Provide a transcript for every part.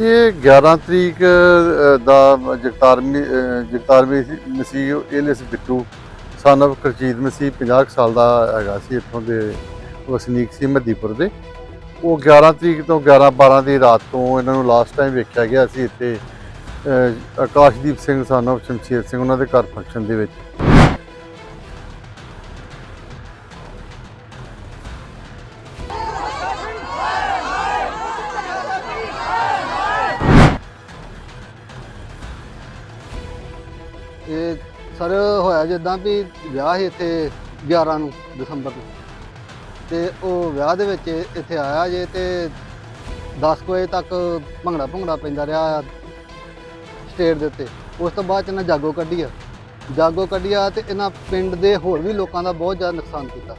ਇਹ 11 ਤਰੀਕ ਦਾ ਜਗਤਾਰ ਜਗਤਾਰਮੀ ਅ, ਜਗਤਾਰ ਮੀ- ਮਸੀਹ Ellis Bittu son of Karjit Masih 50 ਕੁ ਸਾਲ ਦਾ ਹੈਗਾ ਸੀ ਇੱਥੋਂ ਦੇ ਵਸਨੀਕ ਸੀ ਮਦੀਪੁਰ ਦੇ। ਉਹ 11 ਤਰੀਕ ਤੋਂ 11 12 ਦੀ ਰਾਤ ਤੋਂ ਇਹਨਾਂ ਨੂੰ ਲਾਸਟ ਟਾਈਮ ਵੇਖਿਆ ਗਿਆ ਸੀ ਇੱਥੇ ਆਕਾਸ਼ਦੀਪ ਸਿੰਘ son of ਸ਼ਮਸ਼ੀਰ ਸਿੰਘ ਉਹਨਾਂ ਦੇ ਘਰ ਫੰਕਸ਼ਨ ਦੇ ਵਿੱਚ। ਸਰ, ਹੋਇਆ ਜਿੱਦਾਂ ਵੀ ਵਿਆਹ ਸੀ ਇੱਥੇ 11 ਨੂੰ, ਦਸੰਬਰ ਨੂੰ। ਤੇ ਉਹ ਵਿਆਹ ਦੇ ਵਿੱਚ ਇੱਥੇ ਆਇਆ ਜੇ ਤੇ 10 ਕੁ ਵਜੇ ਤੱਕ ਭੰਗੜਾ ਭੰਗੜਾ ਪੈਂਦਾ ਰਿਹਾ ਸਟੇਜ ਦੇ ਉੱਤੇ। ਉਸ ਤੋਂ ਬਾਅਦ 'ਚ ਇਹਨਾਂ ਜਾਗੋ ਕੱਢੀ ਆ। ਜਾਗੋ ਕੱਢਿਆ ਆ ਤੇ ਇਹਨਾਂ ਪਿੰਡ ਦੇ ਹੋਰ ਵੀ ਲੋਕਾਂ ਦਾ ਬਹੁਤ ਜ਼ਿਆਦਾ ਨੁਕਸਾਨ ਕੀਤਾ।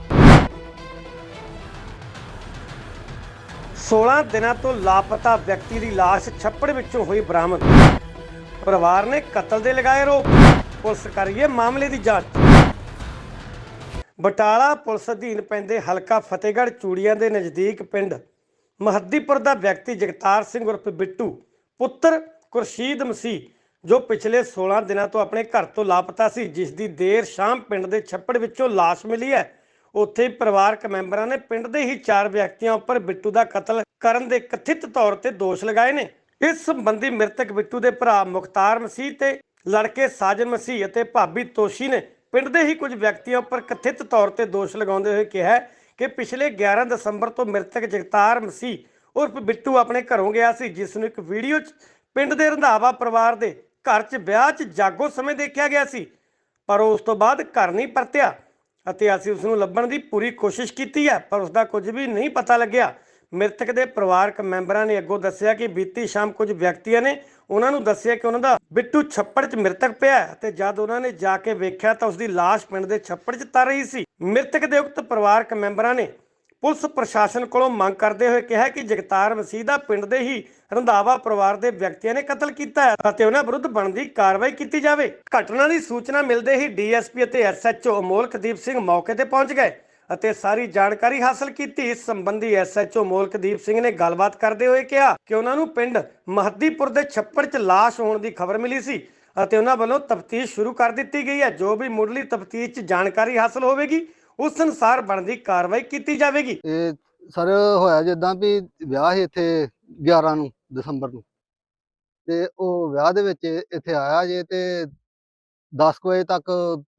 16 ਦਿਨਾਂ ਤੋਂ ਲਾਪਤਾ ਵਿਅਕਤੀ ਦੀ ਲਾਸ਼ ਛੱਪੜ ਵਿੱਚੋਂ ਹੋਈ ਬਰਾਮਦ। ਪਰਿਵਾਰ ਨੇ ਕਤਲ ਦੇ ਲਗਾਏ ਰੋਪ ਪੁਲਿਸ ਕਰ ਰਹੀ ਹੈ ਮਾਮਲੇ ਦੀ ਜਾਂਚ। ਬਟਾਲਾ ਪੁਲਿਸ ਅਧੀਨ ਪੈਂਦੇ ਹਲਕਾ ਫਤਿਹਗੜ੍ਹ ਚੂੜੀਆਂ ਦੇ ਨਜ਼ਦੀਕ ਪਿੰਡ ਮਹੱਦੀਪੁਰ ਦਾ ਵਿਅਕਤੀ ਜਗਤਾਰ ਸਿੰਘ ਉਰਫ ਬਿੱਟੂ, ਪੁੱਤਰ ਕੁਰਸ਼ੀਦ ਮਸੀਹ, ਜੋ ਪਿਛਲੇ 16 ਦਿਨਾਂ ਤੋਂ ਆਪਣੇ ਘਰ ਤੋਂ ਲਾਪਤਾ ਸੀ ਜਿਸ ਦੀ ਦੇਰ ਸ਼ਾਮ ਪਿੰਡ ਦੇ ਛੱਪੜ ਵਿੱਚੋਂ ਲਾਸ਼ ਮਿਲੀ ਹੈ। ਉੱਥੇ ਪਰਿਵਾਰਕ ਮੈਂਬਰਾਂ ਨੇ ਪਿੰਡ ਦੇ ਹੀ ਚਾਰ ਵਿਅਕਤੀਆਂ ਉੱਪਰ ਬਿੱਟੂ ਦਾ ਕਤਲ ਕਰਨ ਦੇ ਕਥਿਤ ਤੌਰ ਤੇ ਦੋਸ਼ ਲਗਾਏ ਨੇ। ਇਸ ਸੰਬੰਧੀ ਮ੍ਰਿਤਕ ਬਿੱਟੂ ਦੇ ਭਰਾ ਮੁਖਤਾਰ ਮਸੀਹ ਤੇ ਲੜਕੇ ਸਾਜਨ ਮਸੀਹ ਅਤੇ ਭਾਬੀ ਤੋਸ਼ੀ ਨੇ ਪਿੰਡ ਦੇ ਹੀ ਕੁਝ ਵਿਅਕਤੀਆਂ ਉੱਪਰ ਕਥਿਤ ਤੌਰ ਤੇ ਦੋਸ਼ ਲਗਾਉਂਦੇ ਹੋਏ ਕਿਹਾ ਕਿ ਪਿਛਲੇ 11 ਦਸੰਬਰ ਤੋਂ ਮ੍ਰਿਤਕ ਜਗਤਾਰ ਮਸੀਹ ਉਰਫ ਬਿੱਟੂ ਆਪਣੇ ਘਰੋਂ ਗਿਆ ਸੀ, ਜਿਸ ਨੂੰ ਇੱਕ ਵੀਡੀਓ 'ਚ ਪਿੰਡ ਦੇ ਰੰਧਾਵਾ ਪਰਿਵਾਰ ਦੇ ਘਰ 'ਚ ਵਿਆਹ 'ਚ ਜਾਗੋ ਸਮੇਂ ਦੇਖਿਆ ਗਿਆ ਸੀ, ਪਰ ਉਹ ਉਸ ਤੋਂ ਬਾਅਦ ਘਰ ਨਹੀਂ ਪਰਤਿਆ ਅਤੇ ਅਸੀਂ ਉਸ ਨੂੰ ਲੱਭਣ ਦੀ ਪੂਰੀ ਕੋਸ਼ਿਸ਼ ਕੀਤੀ ਹੈ, ਪਰ ਉਸ ਦਾ ਕੁਝ ਵੀ ਨਹੀਂ ਪਤਾ ਲੱਗਿਆ। ਮ੍ਰਿਤਕ ਦੇ ਪਰਿਵਾਰਕ ਮੈਂਬਰਾਂ ਨੇ ਅੱਗੋਂ ਦੱਸਿਆ ਕਿ ਬੀਤੀ ਸ਼ਾਮ ਕੁਝ ਵਿਅਕਤੀਆਂ ਨੇ ਉਹਨਾਂ ਨੂੰ ਦੱਸਿਆ ਕਿ ਉਹਨਾਂ ਦਾ ਬਿੱਟੂ ਛੱਪੜ 'ਚ ਮ੍ਰਿਤਕ ਪਿਆ ਤੇ ਜਦ ਉਹਨਾਂ ਨੇ ਜਾ ਕੇ ਵੇਖਿਆ ਤਾਂ ਉਸ ਲਾਸ਼ ਪਿੰਡ ਦੇ ਛੱਪੜ 'ਚ ਤਰ ਰਹੀ ਸੀ। ਮ੍ਰਿਤਕ ਦੇ ਉਕਤ ਪਰਿਵਾਰਕ ਮੈਂਬਰਾਂ ਨੇ ਪੁਲਿਸ ਪ੍ਰਸ਼ਾਸਨ ਕੋਲੋਂ ਮੰਗ ਕਰਦੇ ਹੋਏ ਕਿਹਾ ਕਿ ਜਗਤਾਰ ਮਸੀਹ ਦਾ ਪਿੰਡ ਦੇ ਹੀ ਰੰਧਾਵਾ ਪਰਿਵਾਰ ਦੇ ਵਿਅਕਤੀਆਂ ਨੇ ਕਤਲ ਕੀਤਾ ਹੈ ਅਤੇ ਉਹਨਾਂ ਵਿਰੁੱਧ ਬਣਦੀ ਕਾਰਵਾਈ ਕੀਤੀ ਜਾਵੇ। ਘਟਨਾ ਦੀ ਸੂਚਨਾ ਮਿਲਦੇ ਹੀ ਡੀਐਸਪੀ ਅਤੇ ਐਸਐਚਓ ਅਮੋਲਕਦੀਪ ਸਿੰਘ ਮੌਕੇ ਤੇ ਪਹੁੰਚ ਗਏ। ਅਤੇ ਸਾਰੀ ਜਾਣਕਾਰੀ ਹਾਸਲ ਕੀਤੀ। ਇਸ ਸੰਬੰਧੀ ਐਸਐਚਓ ਮੋਲਕਦੀਪ ਸਿੰਘ ਨੇ ਗੱਲਬਾਤ ਕਰਦੇ ਹੋਏ ਕਿਹਾ ਕਿ ਉਹਨਾਂ ਨੂੰ ਪਿੰਡ ਮਹੱਦੀਪੁਰ ਦੇ ਛੱਪੜ 'ਚ ਲਾਸ਼ ਹੋਣ ਦੀ ਖਬਰ ਮਿਲੀ ਸੀ ਅਤੇ ਉਹਨਾਂ ਵੱਲੋਂ ਤਫਤੀਸ਼ ਸ਼ੁਰੂ ਕਰ ਦਿੱਤੀ ਗਈ ਹੈ। ਜੋ ਵੀ ਮੁੱਢਲੀ ਤਫਤੀਸ਼ 'ਚ ਜਾਣਕਾਰੀ ਹਾਸਲ ਹੋਵੇਗੀ, ਉਸ ਅਨੁਸਾਰ ਬਣਦੀ ਕਾਰਵਾਈ ਕੀਤੀ ਜਾਵੇਗੀ। ਇਹ ਸਰ ਹੋਇਆ ਜਿੱਦਾਂ ਵੀ ਵਿਆਹ ਸੀ ਇੱਥੇ 11 ਨੂੰ, ਦਸੰਬਰ ਨੂੰ। ਤੇ ਉਹ ਵਿਆਹ ਦੇ ਵਿੱਚ ਇੱਥੇ ਆਇਆ ਜੇ ਤੇ 10 ਵਜੇ ਤੱਕ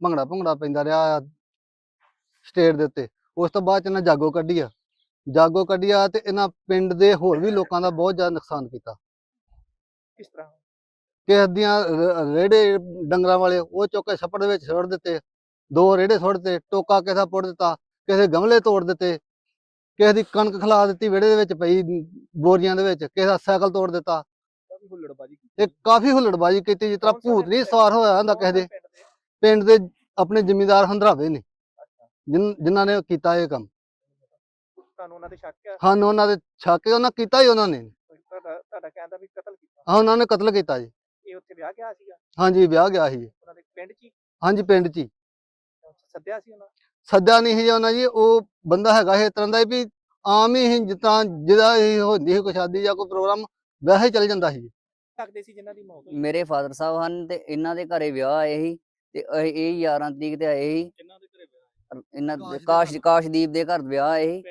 ਭੰਗੜਾ ਭੰਗੜਾ ਪੈਂਦਾ ਰਿਹਾ। ਸਟੇਜ ਦੇ ਉੱਤੇ। ਉਸ ਤੋਂ ਬਾਅਦ ਇਹਨਾਂ ਜਾਗੋ ਕੱਢੀ ਆ। ਜਾਗੋ ਕੱਢੀ ਆ ਤੇ ਇਹਨਾਂ ਪਿੰਡ ਦੇ ਹੋਰ ਵੀ ਲੋਕਾਂ ਦਾ ਬਹੁਤ ਜ਼ਿਆਦਾ ਨੁਕਸਾਨ ਕੀਤਾ। ਕਿਸ ਤਰ੍ਹਾਂ? ਕਿਸੇ ਦੀਆਂ ਰੇੜੇ ਡੰਗਰਾਂ ਵਾਲੇ ਉਹ ਚੁੱਕ ਕੇ ਛੱਪੜ ਦੇ ਵਿੱਚ ਸੁੱਟ ਦਿੱਤੇ। ਦੋ ਰੇੜੇ ਸੁੱਟ ਦਿੱਤੇ ਟੋਕਾ ਕਿਸੇ ਪੁੱਟ ਦਿੱਤਾ ਕਿਸੇ ਗਮਲੇ ਤੋੜ ਦਿੱਤੇ। ਕਿਸੇ ਦੀ ਕਣਕ ਖਲਾ ਦਿੱਤੀ ਵਿਹੜੇ ਦੇ ਵਿੱਚ ਪਈ ਬੋਰੀਆਂ ਦੇ ਵਿੱਚ ਕਿਸੇ ਦਾ ਸਾਈਕਲ ਤੋੜ ਦਿੱਤਾ। ਤੇ ਕਾਫੀ ਹੁੱਲੜਬਾਜੀ ਕੀਤੀ ਜਿਸ ਤਰ੍ਹਾਂ ਭੂਤ ਨਹੀਂ ਸਵਾਰ ਹੋਇਆ ਹੁੰਦਾ ਕਿਸੇ ਦੇ? ਪਿੰਡ ਦੇ ਆਪਣੇ ਜ਼ਿਮੀਂਦਾਰ ਹੰਦਰਾਵੇ ਨੇ। ਜਿਨ- ਜਿਨ੍ਹਾਂ ਨੇ ਕੀਤਾ ਇਹ ਕੰਮ। ਤੁਹਾਨੂੰ ਉਹਨਾਂ ਦੇ ਸ਼ੱਕ ਹੈ ਹਨ ਉਹਨਾਂ ਦੇ ਛੱਕ ਉਹਨਾਂ ਕੀਤਾ ਹੀ ਉਹਨਾਂ ਨੇ। ਤੁਹਾਡਾ ਤੁਹਾਡਾ ਕਹਿੰਦਾ ਵੀ ਕਤਲ ਕੀਤਾ? ਹਾਂ ਉਹਨਾਂ ਨੇ ਕਤਲ ਕੀਤਾ ਜੀ। ਇਹ ਉੱਥੇ ਵਿਆਹ ਗਿਆ ਸੀਗਾ? ਹਾਂਜੀ ਵਿਆਹ ਗਿਆ ਸੀ। ਜੀ। ਉਹਨਾਂ ਦੇ ਪਿੰਡ 'ਚ ਹੀ? ਹਾਂਜੀ ਪਿੰਡ 'ਚ ਹੀ। ਸੱਦਿਆ ਸੀ ਉਹਨਾਂ? ਸੱਦਿਆ ਨਹੀਂ ਸੀ ਜੀ ਉਹਨਾਂ ਜੀ। ਉਹ ਬੰਦਾ ਹੈਗਾ ਇਸ ਤਰ੍ਹਾਂ ਦਾ ਵੀ ਆਮ ਹੀ ਜਿੱਦਾਂ ਜਿਹਦਾ ਇਹ ਹੁੰਦੀ ਸੀ ਕੋਈ ਸ਼ਾਦੀ ਜਾਂ ਕੋਈ ਪ੍ਰੋਗਰਾਮ ਵੈਸੇ ਹੀ ਚੱਲ ਜਾਂਦਾ ਸੀ। ਲੱਗਦੇ ਸੀ ਜਿਨ੍ਹਾਂ ਦੀ ਮੌਤ ਹੋਈ। ਮੇਰੇ ਫਾਦਰ ਸਾਹਿਬ ਹਨ ਤੇ ਇਹਨਾਂ ਦੇ ਘਰੇ ਵਿਆਹ ਆਏ ਸੀ ਤੇ ਇਹ ਇਹ 11 ਤਰੀਕ ਤੇ ਆਏ ਸੀ। ਵਿਆਹ ਇਹਨਾਂ ਕਾਸ਼। ਕਾਸ਼ਦੀਪ ਦੇ ਘਰ ਵਿਆਹ ਸੀ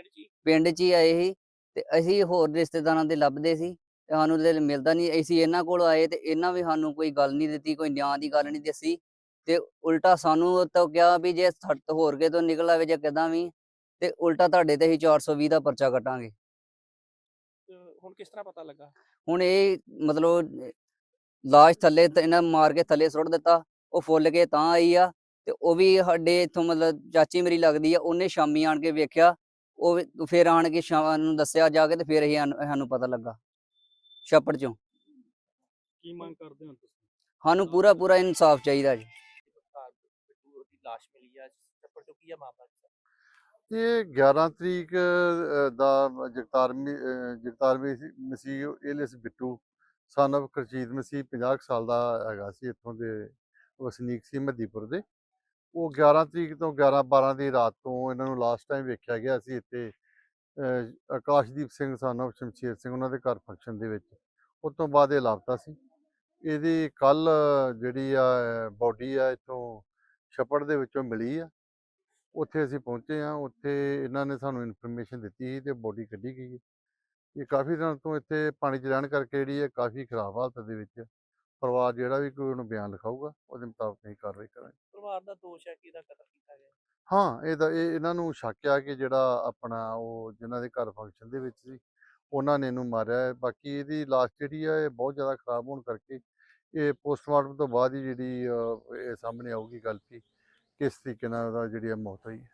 ਪਿੰਡ 'ਚ ਹੀ ਆਏ ਸੀ ਤੇ ਅਸੀਂ ਹੋਰ ਰਿਸ਼ਤੇਦਾਰਾਂ ਦੇ ਲੱਭਦੇ ਸੀ ਤੇ ਸਾਨੂੰ ਤੇ ਮਿਲਦਾ ਨਹੀਂ ਅਸੀਂ ਇਹਨਾਂ ਕੋਲ ਆਏ ਤੇ ਇਹਨਾਂ ਵੀ ਸਾਨੂੰ ਕੋਈ ਗੱਲ ਨਹੀਂ ਦਿੱਤੀ ਕੋਈ ਨਿਆਂ ਦੀ ਗੱਲ ਨਹੀਂ ਦੱਸੀ ਤੇ ਉਲਟਾ ਸਾਨੂੰ ਤਾਂ ਕਿਹਾ ਵੀ ਜੇ ਸੱਟ ਹੋਰ ਕੇ ਤੋਂ ਨਿਕਲ ਆਵੇ ਜਾਂ ਕਿਦਾਂ ਵੀ ਤੇ ਉਲਟਾ ਤੁਹਾਡੇ ਤੇ ਹੀ 420 ਦਾ ਪਰਚਾ ਕੱਟਾਂਗੇ ਹੁਣ ਕਿਸ ਤਰ੍ਹਾਂ ਪਤਾ ਲੱਗਾ ਹੁਣ ਇਹ ਮਤਲਬ ਲਾਸ਼ ਥੱਲੇ ਇਹਨਾਂ ਮਾਰ ਕੇ ਥੱਲੇ ਸੁੱਟ ਦਿੱਤਾ ਉਹ ਫੁੱਲ ਕੇ ਤਾਂ ਆਈ ਆ ਤੇ ਉਹ ਵੀ ਸਾਡੇ ਇੱਥੋਂ ਮਤਲਬ ਚਾਚੀ ਮੇਰੀ ਲੱਗਦੀ ਆ ਉਹਨੇ ਸ਼ਾਮੀ ਆਣ ਕੇ ਵੇਖਿਆ ਉਹ ਫਿਰ ਆਣ ਕੇ ਸ਼ਾਮ ਨੂੰ ਦੱਸਿਆ ਜਾ ਕੇ ਤੇ ਫਿਰ ਅਸੀਂ ਸਾਨੂੰ ਸਾਨੂੰ ਪਤਾ ਲੱਗਾ ਛੱਪੜ ਚੋਂ। ਕੀ ਮੰਗ ਕਰਦੇ ਹੋ ਤੁਸੀਂ? ਸਾਨੂੰ ਪੂਰਾ ਪੂਰਾ ਇਨਸਾਫ ਚਾਹੀਦਾ ਜੀ। ਲਾਸ਼ ਮਿਲੀ ਆ ਛੱਪੜ ਤੋਂ ਕੀ ਆ ਮਾਮਲਾ ਇਹ 11 ਤਰੀਕ ਦਾ ਜਗਤਾਰ ਜਗਤਾਰ ਮਸੀਹ ਏਲਿਸ ਬਿੱਟੂ of ਕਰਜੀਤ ਮਸੀਹ 50 ਕੁ ਸਾਲ ਦਾ ਹੈਗਾ ਸੀ ਇੱਥੋਂ ਦੇ ਵਸਨੀਕ ਸੀ ਮਦੀਪੁਰ ਦੇ। ਉਹ 11 ਤਰੀਕ ਤੋਂ 11 12 ਦੀ ਰਾਤ ਤੋਂ ਇਹਨਾਂ ਨੂੰ ਲਾਸਟ ਟਾਈਮ ਵੇਖਿਆ ਗਿਆ ਸੀ ਇੱਥੇ ਆਕਾਸ਼ਦੀਪ ਸਿੰਘ, son of ਸ਼ਮਸ਼ੀਰ ਸਿੰਘ ਉਹਨਾਂ ਦੇ ਘਰ ਫੰਕਸ਼ਨ ਦੇ ਵਿੱਚ। ਉਸ ਤੋਂ ਬਾਅਦ ਇਹ ਲਾਪਤਾ ਸੀ। ਇਹਦੀ ਕੱਲ ਜਿਹੜੀ ਆ ਬੋਡੀ ਆ, ਇੱਥੋਂ ਛੱਪੜ ਦੇ ਵਿੱਚੋਂ ਮਿਲੀ ਆ। ਉੱਥੇ ਅਸੀਂ ਪਹੁੰਚੇ ਆ ਉੱਥੇ ਇਹਨਾਂ ਨੇ ਸਾਨੂੰ ਇਨਫੋਰਮੇਸ਼ਨ ਦਿੱਤੀ ਸੀ ਤੇ ਬੋਡੀ ਕੱਢੀ ਗਈ ਹੈ। ਇਹ ਕਾਫੀ ਦਿਨ ਤੋਂ ਇੱਥੇ ਪਾਣੀ 'ਚ ਰਹਿਣ ਕਰਕੇ ਜਿਹੜੀ ਹੈ ਕਾਫੀ ਖਰਾਬ ਹਾਲਤ ਦੇ ਵਿੱਚ ਪਰਿਵਾਰ ਜਿਹੜਾ ਵੀ ਕੋਈ ਉਹਨੂੰ ਬਿਆਨ ਲਿਖਾਊਗਾ ਉਹਦੇ ਮੁਤਾਬਕ ਅਸੀਂ ਕਾਰਵਾਈ ਕਰਾਂਗੇ। ਪਰਿਵਾਰ ਦਾ ਦੋਸ਼ ਹੈ ਕਿ ਇਹਦਾ ਕਤਲ ਕੀਤਾ ਗਿਆ? ਹਾਂ ਇਹਦਾ ਇਹ ਇਹਨਾਂ ਨੂੰ ਸ਼ੱਕ ਆ ਕਿ ਜਿਹੜਾ ਆਪਣਾ ਉਹ ਜਿਨ੍ਹਾਂ ਦੇ ਘਰ ਫੰਕਸ਼ਨ ਦੇ ਵਿੱਚ ਸੀ ਉਹਨਾਂ ਨੇ ਇਹਨੂੰ ਮਾਰਿਆ ਹੈ। ਬਾਕੀ ਇਹਦੀ ਲਾਸ਼ ਜਿਹੜੀ ਆ ਇਹ ਬਹੁਤ ਜ਼ਿਆਦਾ ਖਰਾਬ ਹੋਣ ਕਰਕੇ ਇਹ ਪੋਸਟਮਾਰਟਮ ਤੋਂ ਬਾਅਦ ਹੀ ਜਿਹੜੀ ਇਹ ਸਾਹਮਣੇ ਆਊਗੀ ਗੱਲ ਵੀ ਕਿਸ ਤਰੀਕੇ ਨਾਲ ਉਹਦਾ ਜਿਹੜੀ ਮੌਤ ਹੋਈ ਹੈ।